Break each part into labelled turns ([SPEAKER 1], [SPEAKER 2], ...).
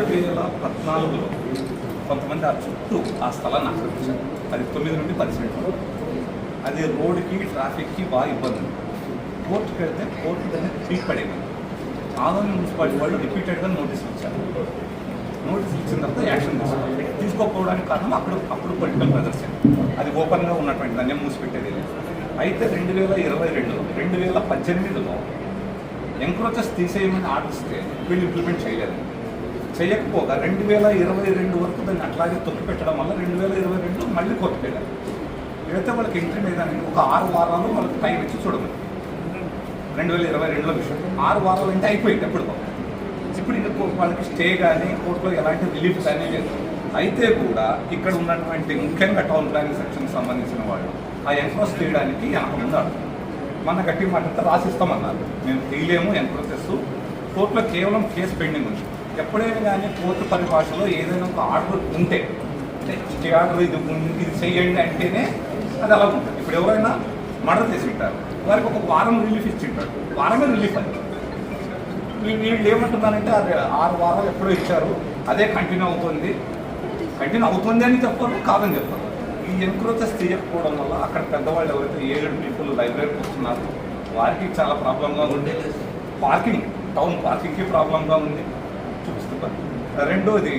[SPEAKER 1] రెండు వేల పద్నాలుగులో కొంతమంది ఆ చుట్టూ ఆ స్థలాన్ని ఆక్రమించారు. అది తొమ్మిది నుండి పది సెంట్లు. అది రోడ్డుకి ట్రాఫిక్కి బాగా ఇబ్బంది. ఉంది కోర్టుకి వెళ్తే కోర్టు దాన్ని ట్రీట్ పడేది ఆదోని మున్సిపాలిటీ వాళ్ళు రిపీటెడ్గా నోటీసులు ఇచ్చారు. నోటీసులు ఇచ్చిన తర్వాత యాక్షన్ తీసుకోవాలి. తీసుకోకపోవడానికి కారణం అప్పుడు అప్పుడు పొలిటికల్ ప్రదర్శన అది ఓపెన్గా ఉన్నటువంటి దాన్ని మూసిపెట్టేది లేదు. అయితే రెండు వేల ఇరవై రెండులో రెండు వేల పద్దెనిమిదిలో ఎంక్రోచెస్ తీసేయమని ఆర్డర్ ఇస్తే వీళ్ళు ఇంప్లిమెంట్ చేయలేదు. చేయకపోగా రెండు వేల ఇరవై రెండు వరకు దాన్ని అట్లాగే తొక్కి పెట్టడం వల్ల రెండు వేల ఇరవై రెండు మళ్ళీ కొత్త వెళ్ళారు అయితే వాళ్ళకి ఎంట్రీ మీద ఒక ఆరు వారాలు వాళ్ళకి టైం ఇచ్చి చూడమని. రెండు వేల ఇరవై రెండులో విషయం. ఆరు వారాలు అంటే అయిపోయింది ఎప్పుడు ఇప్పుడు ఇంకా వాళ్ళకి స్టే కానీ కోర్టులో ఎలాంటి రిలీఫ్ కానీ లేదు. అయితే కూడా ఇక్కడ ఉన్నటువంటి ముఖ్యంగా టౌన్ ప్లానింగ్ సెక్షన్కి సంబంధించిన వాళ్ళు ఆ ఎన్క్రోచ్ చేయడానికి వెనక ఉన్నారు మన గట్టి మాట అంతా రాసిస్తామన్నారు. మేము తీయలేము చేస్తూ కోర్టులో కేవలం కేసు పెండింగ్ ఉంది. ఎప్పుడైనా కానీ కోర్టు పరిభాషలో ఏదైనా ఒక ఆర్డర్ ఉంటే అంటే స్టే ఆర్డర్ ఇది ఇది చెయ్యండి అంటేనే అది అలా ఉంటుంది. ఇప్పుడు ఎవరైనా మర్డర్ చేసి ఉంటారు వారికి ఒక వారం రిలీఫ్ ఇచ్చి ఉంటారు వారమే రిలీఫ్ అది వీళ్ళు ఏమంటున్నారంటే అది ఆరు వారాలు ఎప్పుడో ఇచ్చారు అదే కంటిన్యూ అవుతుంది. కంటిన్యూ అవుతుంది అని చెప్పారు కాదని చెప్పారు. ఈ ఎంక్రోచెస్ తీయకపోవడం వల్ల అక్కడ పెద్దవాళ్ళు ఎవరైతే ఏడు పీపుల్ లైబ్రరీకి వస్తున్నారు వారికి చాలా ప్రాబ్లంగా ఉంది. పార్కింగ్ టౌన్ పార్కింగ్కి ప్రాబ్లంగా ఉంది. చూపిస్తున్నా రెండోది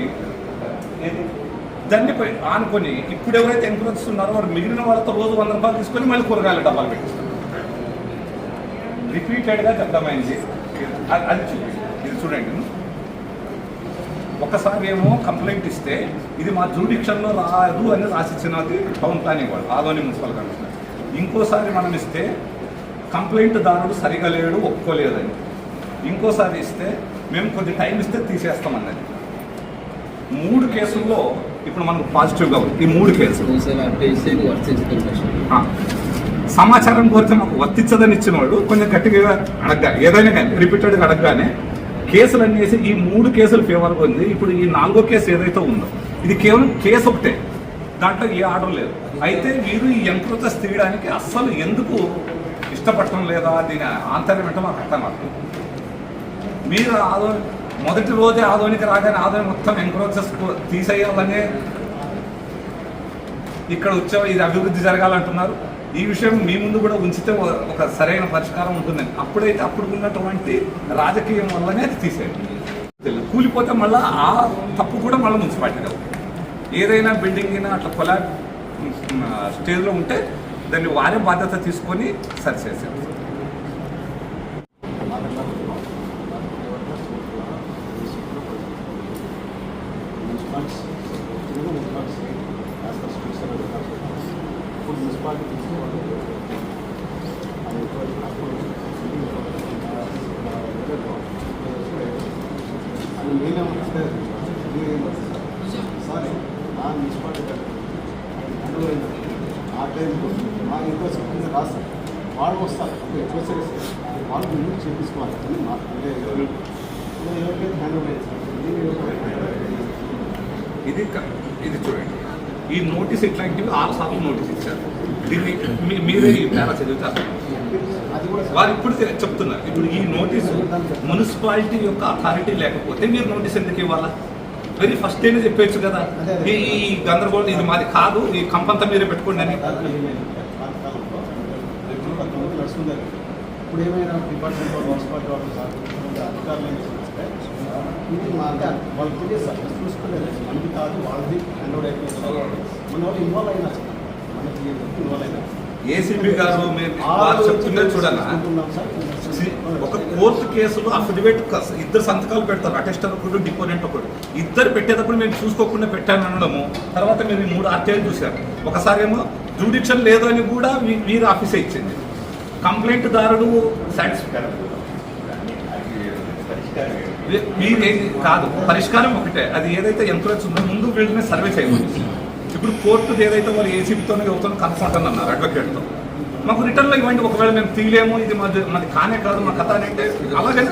[SPEAKER 1] దాన్ని ఆనుకొని ఇప్పుడు ఎవరైతే ఎంక్రోచెస్ ఉన్నారో వారు మిగిలిన వాళ్ళతో రోజు వంద రూపాయలు తీసుకొని మళ్ళీ కూరగాయల డబ్బాలు పెట్టిస్తున్నారు రిపీటెడ్గా చెప్దామైంది అది అది చూపి ఇది చూడండి. ఒకసారి ఏమో కంప్లైంట్ ఇస్తే ఇది మా జూడిక్షన్లో రాదు అని రాసిచ్చినది టౌన్ ప్లానింగ్ వాళ్ళు ఆదోని మున్సిపల్ కమిషనర్. ఇంకోసారి మనం ఇస్తే కంప్లైంట్ దారుడు సరిగా లేడు ఒప్పుకోలేదని. ఇంకోసారి ఇస్తే మేము కొద్ది టైం ఇస్తే తీసేస్తామన్నది మూడు కేసుల్లో ఇప్పుడు మనకు పాజిటివ్గా ఉంది. ఈ మూడు కేసులు. సమాచారం కోరితే మాకు వర్తించదని ఇచ్చిన వాడు కొంచెం గట్టిగా అడగ్గా ఏదైనా కానీ రిపీటెడ్గా అడగగానే కేసులు అనేసి ఈ మూడు కేసులు ఫేవర్గా ఉంది ఇప్పుడు ఈ నాలుగో కేసు ఏదైతే ఉందో ఇది కేవలం కేసు ఒకటే. దాంట్లో ఏ ఆర్డర్ లేదు. అయితే వీరు ఈ యంత్రత తీయడానికి అస్సలు ఎందుకు ఇష్టపడటం లేదా దీని ఆంతర్యం అంటే మాకు అర్థం కాదు. మీరు ఆదో మొదటి రోజే ఆదోనికి రాగానే ఆదోని మొత్తం ఎంక్రోచెస్ తీసేయాలనే ఇక్కడ వచ్చే ఇది అభివృద్ధి జరగాలంటున్నారు. ఈ విషయం మీ ముందు కూడా ఉంచితే ఒక- సరైన పరిష్కారం ఉంటుందని అప్పుడైతే అప్పుడు ఉన్నటువంటి రాజకీయం వల్లనే అది తీసేయండి కూలిపోతే మళ్ళీ ఆ తప్పు కూడా మళ్ళీ మున్సిపాలిటీ ఏదైనా బిల్డింగ్ అయినా అట్లా కొలా స్టేజ్లో ఉంటే దాన్ని వారే బాధ్యత తీసుకొని సరిచేసేది
[SPEAKER 2] municipalities Telugu municipalities as per special ఇప్పుడు మున్సిపాలిటీ తీసుకోవాలి అది అప్పుడు అది నేనేమంటే సారీ నా మున్సిపాలిటీ అనువైంది ఆ టైంలో మా ఎక్కువ కింద రాస్తారు వాళ్ళు వస్తారు అప్పుడు ఎక్కువ సర్వీస్ వాళ్ళు ముందు చేపించుకోవాలి అని మా ఎవరికైతే హ్యాండ్ ఓవర్
[SPEAKER 1] ఇది ఇది చూడండి. ఈ నోటీస్ ఇట్లాంటివి ఆరు సార్లు నోటీస్ ఇచ్చారు. దీన్ని మీరే ఈ పేరా చదివితే వారు ఇప్పుడు చెప్తున్నారు. ఇప్పుడు ఈ నోటీసు మున్సిపాలిటీ యొక్క అథారిటీ లేకపోతే మీరు నోటీస్ ఎందుకు ఇవ్వాలా? వెరీ ఫస్ట్ డేనే చెప్పేచ్చు కదా. ఈ ఈ గందరగోళం ఇది మాది కాదు. ఈ కంపంతా మీరే పెట్టుకోండి అని.
[SPEAKER 2] ఇప్పుడు ఏమైనా డిపార్ట్మెంట్ మున్సిపాలిటీ వాళ్ళు అధికారులు ఇది మా అంటే వాళ్ళు సార్ చూసుకోలేదు మనకి కాదు వాళ్ళది అయిపోయింది మన వాళ్ళు ఇన్వాల్వ్ అయినా మనకి ఇన్వాల్వ్ అయినా
[SPEAKER 1] ఏసీబీ గారు మీరు చెప్తుందే చూడాలా ఒక కోర్టు కేసులో అఫిడవిట్ ఇద్దరు సంతకాలు పెడతారు. అటెస్టర్ ఒకడు డిపోనెంట్ ఒకడు. ఇద్దరు పెట్టేటప్పుడు మేము చూసుకోకుండా పెట్టాను అనడము తర్వాత మీరు ఈ మూడు ఆర్టీఐలు చూశారు. ఒకసారి ఏమో జూడిక్షన్ లేదు అని కూడా వీరు ఆఫీసే ఇచ్చింది. కంప్లైంట్ దారుడు సాటిస్ఫై మీరేది కాదు. పరిష్కారం ఒకటే. అది ఏదైతే ఎంక్రోచ్ ఉందో ముందు వీళ్ళని సర్వే చేయాలి ఇప్పుడు కోర్టు ఏదైతే వారు ఏసీబీతోనే ఎవరితో కన్సల్ట్ అన్నారు అడ్వకేట్తో మాకు రిటర్న్లో ఇవ్వండి ఒకవేళ మేము తీయలేము ఇది మాది మాది కానే కాదు మా కథ అని అంటే అలాగనే